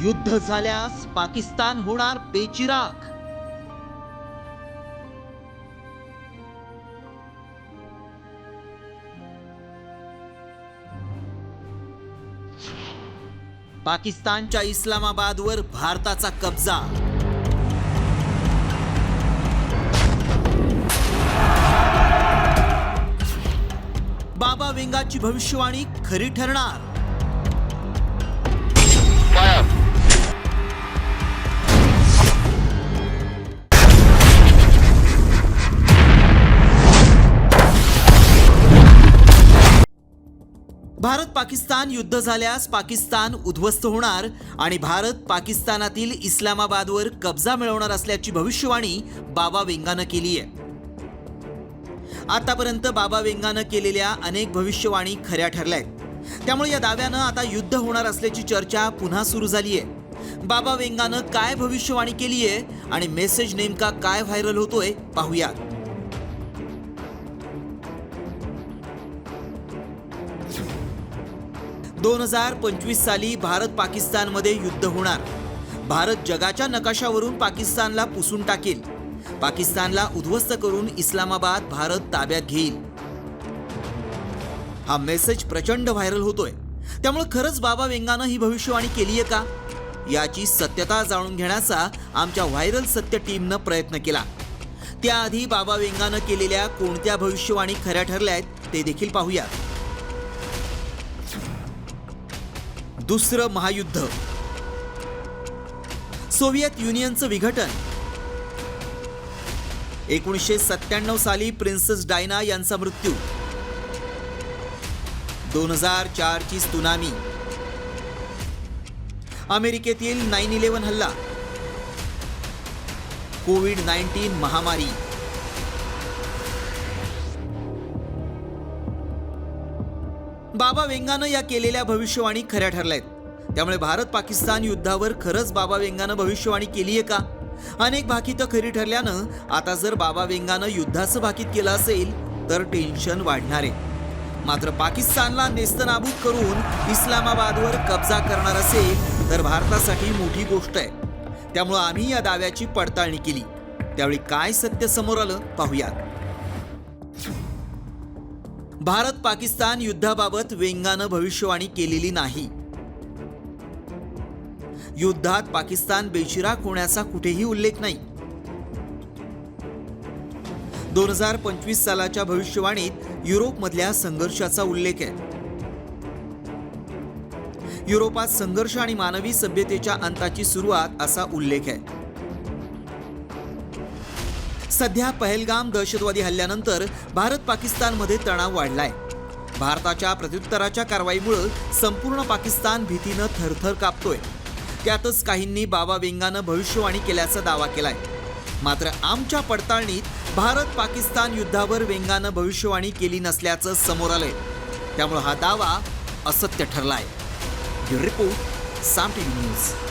युद्ध झाल्यास पाकिस्तान होणार बेचिराग पाकिस्तानच्या इस्लामाबादवर भारताचा कब्जा. बाबा वेंगाची भविष्यवाणी खरी ठरणार. भारत पाकिस्तान युद्ध झाल्यास पाकिस्तान उद्ध्वस्त होणार आणि भारत पाकिस्तानातील इस्लामाबादवर कब्जा मिळवणार असल्याची भविष्यवाणी बाबा वेंगानं केली आहे. आतापर्यंत बाबा वेंगानं केलेल्या अनेक भविष्यवाणी खऱ्या ठरल्या आहेत. त्यामुळे या दाव्यानं आता युद्ध होणार असल्याची चर्चा पुन्हा सुरू झाली आहे. बाबा वेंगानं काय भविष्यवाणी केली आहे आणि मेसेज नेमका काय व्हायरल होतोय पाहूयात. दोन हजार पंचवीस साली भारत पाकिस्तानमध्ये युद्ध होणार. भारत जगाच्या नकाशावरून पाकिस्तानला पुसून टाकेल. पाकिस्तानला उद्ध्वस्त करून इस्लामाबाद भारत ताब्यात घेईल. हा मेसेज प्रचंड व्हायरल होतोय. त्यामुळे खरंच बाबा वेंगानं ही भविष्यवाणी केली आहे का? याची सत्यता जाणून घेण्याचा आमच्या व्हायरल सत्य टीमनं प्रयत्न केला. त्याआधी बाबा वेंगानं केलेल्या कोणत्या भविष्यवाणी खऱ्या ठरल्या आहेत ते देखील पाहूया. दुसरं महायुद्ध. सोव्हिएत युनियनचं विघटन. एकोणीसशे सत्त्याण्णव साली प्रिन्सेस डायना यांचा मृत्यू. दोन हजार चारची सुनामी. अमेरिकेतील नाईन इलेव्हन हल्ला. कोविड नाईन्टीन महामारी. बाबा वेंगानं या केलेल्या भविष्यवाणी खऱ्या ठरल्या आहेत त्यामुळे भारत पाकिस्तान युद्धावर खरंच बाबा वेंगानं भविष्यवाणी केली आहे का? अनेक भाकीतं खरी ठरल्यानं आता जर बाबा वेंगानं युद्धाचं भाकीत केलं असेल तर टेन्शन वाढणार आहे. मात्र पाकिस्तानला नेस्तनाबूत करून इस्लामाबादवर कब्जा करणार असेल तर भारतासाठी मोठी गोष्ट आहे. त्यामुळं आम्ही या दाव्याची पडताळणी केली. त्यावेळी काय सत्य समोर आलं पाहूयात. भारत पाकिस्तान युद्धाबाबत वेंगानं भविष्यवाणी केलेली नाही. युद्धात पाकिस्तान बेचिराग होण्याचा कुठेही उल्लेख नाही. दोन हजार पंचवीस सालाच्या भविष्यवाणीत युरोपमधल्या संघर्षाचा उल्लेख आहे. युरोपात संघर्ष आणि मानवी सभ्यतेच्या अंताची सुरुवात असा उल्लेख आहे. सध्या पहलगाम दहशतवादी हल्ल्यानंतर भारत पाकिस्तानमध्ये तणाव वाढलाय. भारताच्या प्रत्युत्तराच्या कारवाईमुळं संपूर्ण पाकिस्तान भीतीनं थरथर कापतोय. त्यातच काहींनी बाबा वेंगानं भविष्यवाणी केल्याचा दावा केलाय. मात्र आमच्या पडताळणीत भारत पाकिस्तान युद्धावर वेंगानं भविष्यवाणी केली नसल्याचं समोर आलंय. त्यामुळे हा दावा असत्य ठरलाय. Report Saam TV news.